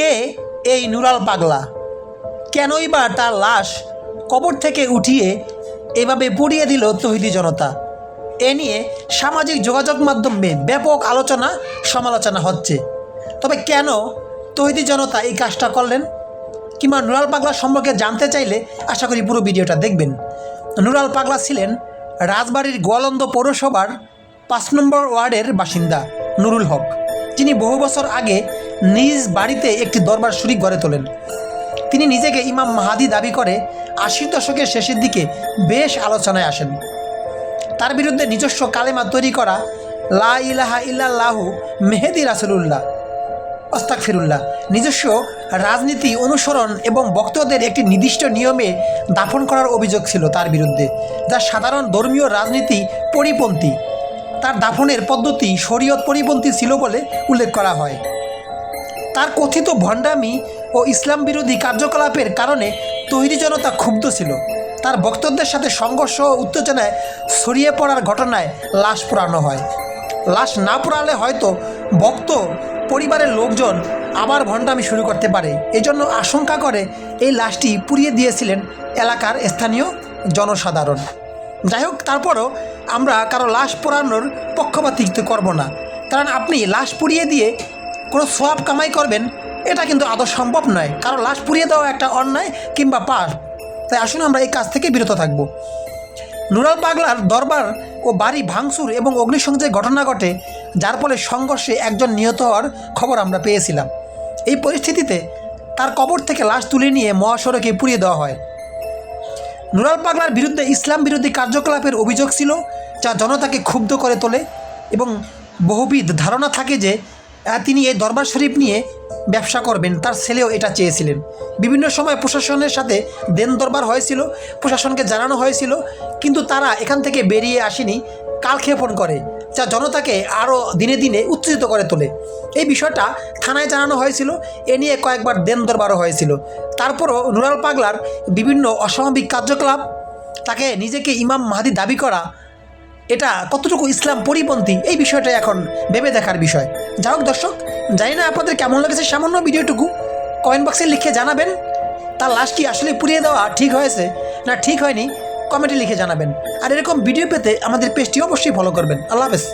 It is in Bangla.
কে এই নুরাল পাগলা? কেনই বা তার লাশ কবর থেকে উঠিয়ে এভাবে পুড়িয়ে দিল তহিদি জনতা? এ নিয়ে সামাজিক যোগাযোগ মাধ্যমে ব্যাপক আলোচনা, সমালোচনা হচ্ছে। তবে কেন তহিদি জনতা এই কাজটা করলেন? কিংবা নুরাল পাগলা সম্পর্কে জানতে চাইলে আশা করি পুরো ভিডিওটা দেখবেন। নুরাল পাগলা ছিলেন রাজবাড়ির গোয়ালন্দ পৌরসভার পাঁচ নম্বর ওয়ার্ডের বাসিন্দা নুরুল হক, যিনি বহু বছর আগে নিজ বাড়িতে একটি দরবার শরীফ গড়ে তোলেন। তিনি নিজেকে ইমাম মাহাদি দাবি করে আশির দশকের শেষের দিকে বেশ আলোচনায় আসেন। তার বিরুদ্ধে নিজস্ব কালেমা তৈরি করা লা ইলাহা ইল্লাল্লাহু মেহেদি রাসুলুল্লাহ অস্তাক ফিরুল্লাহ নিজস্ব রাজনীতি অনুসরণ এবং বক্তদের একটি নির্দিষ্ট নিয়মে দাফন করার অভিযোগ ছিল তার বিরুদ্ধে, যা সাধারণ ধর্মীয় রাজনীতি পরিপন্থী। তার দাফনের পদ্ধতি শরীয়ত পরিপন্থী ছিল বলে উল্লেখ করা হয়। তার কথিত ভণ্ডামি ও ইসলাম বিরোধী কার্যকলাপের কারণে তৈরি জনতা ক্ষুব্ধ ছিল। তার বক্তব্যের সাথে সংঘর্ষ ও উত্তেজনায় ছড়িয়ে পড়ার ঘটনায় লাশ পোড়ানো হয়। লাশ না পোড়ালে হয়তো ভক্ত পরিবারের লোকজন আবার ভণ্ডামি শুরু করতে পারে। এজন্য আশঙ্কা করে এই লাশটি পুড়িয়ে দিয়েছিলেন এলাকার স্থানীয় জনসাধারণ। যাই হোক, তারপরও আমরা কারও লাশ পোড়ানোর পক্ষপাতিত্ব করব না। কারণ আপনি লাশ পুড়িয়ে দিয়ে কোনো সোয়াব কামাই করবেন, এটা কিন্তু আদৌ সম্ভব নয়। কারও লাশ পুড়িয়ে দেওয়া একটা অন্যায় কিংবা পাপ। তাই আসুন আমরা এই কাজ থেকে বিরত থাকব। নুরাল পাগলার দরবার ও বাড়ি ভাঙচুর এবং অগ্নিসংযোগের ঘটনা ঘটে, যার ফলে সংঘর্ষে একজন নিহত হওয়ার খবর আমরা পেয়েছিলাম। এই পরিস্থিতিতে তার কবর থেকে লাশ তুলে নিয়ে মহাসড়কে পুড়িয়ে দেওয়া হয়। নুরাল পাগলার বিরুদ্ধে ইসলাম বিরোধী কার্যকলাপের অভিযোগ ছিল, যা জনতাকে ক্ষুব্ধ করে তোলে এবং বহুবিধ ধারণা থাকে যে তিনি এই দরবার শরীফ নিয়ে ব্যবসা করবেন। তার ছেলেও এটা চেয়েছিলেন। বিভিন্ন সময় প্রশাসনের সাথে দেন দরবার হয়েছিল, প্রশাসনকে জানানো হয়েছিল, কিন্তু তারা এখান থেকে বেরিয়ে আসেনি কালক্ষেপণ করে, যা জনতাকে আরও দিনে দিনে উত্তেজিত করে তোলে। এই বিষয়টা থানায় জানানো হয়েছিল, এ নিয়ে কয়েকবার দেন দরবারও হয়েছিল। তারপরও নুরাল পাগলার বিভিন্ন অস্বাভাবিক কার্যকলাপ, তাকে নিজেকে ইমাম মাহাদি দাবি করা এটা কতটুকু ইসলাম পরিপন্থী? এই বিষয়টা এখন ভেবে দেখার বিষয়। যাই হোক দর্শক, জানি না আপনাদের কেমন লেগেছে সামান্য ভিডিওটুকু। কমেন্ট বক্সে লিখে জানাবেন। তার লাশ কি আসলে পুড়িয়ে দেওয়া ঠিক হয়েছে? না ঠিক হয়নি? কমেন্টে লিখে জানাবেন। আর এরকম ভিডিও পেতে আমাদের পেজটি অবশ্যই ফলো করবেন। আল্লাহ হাফেজ।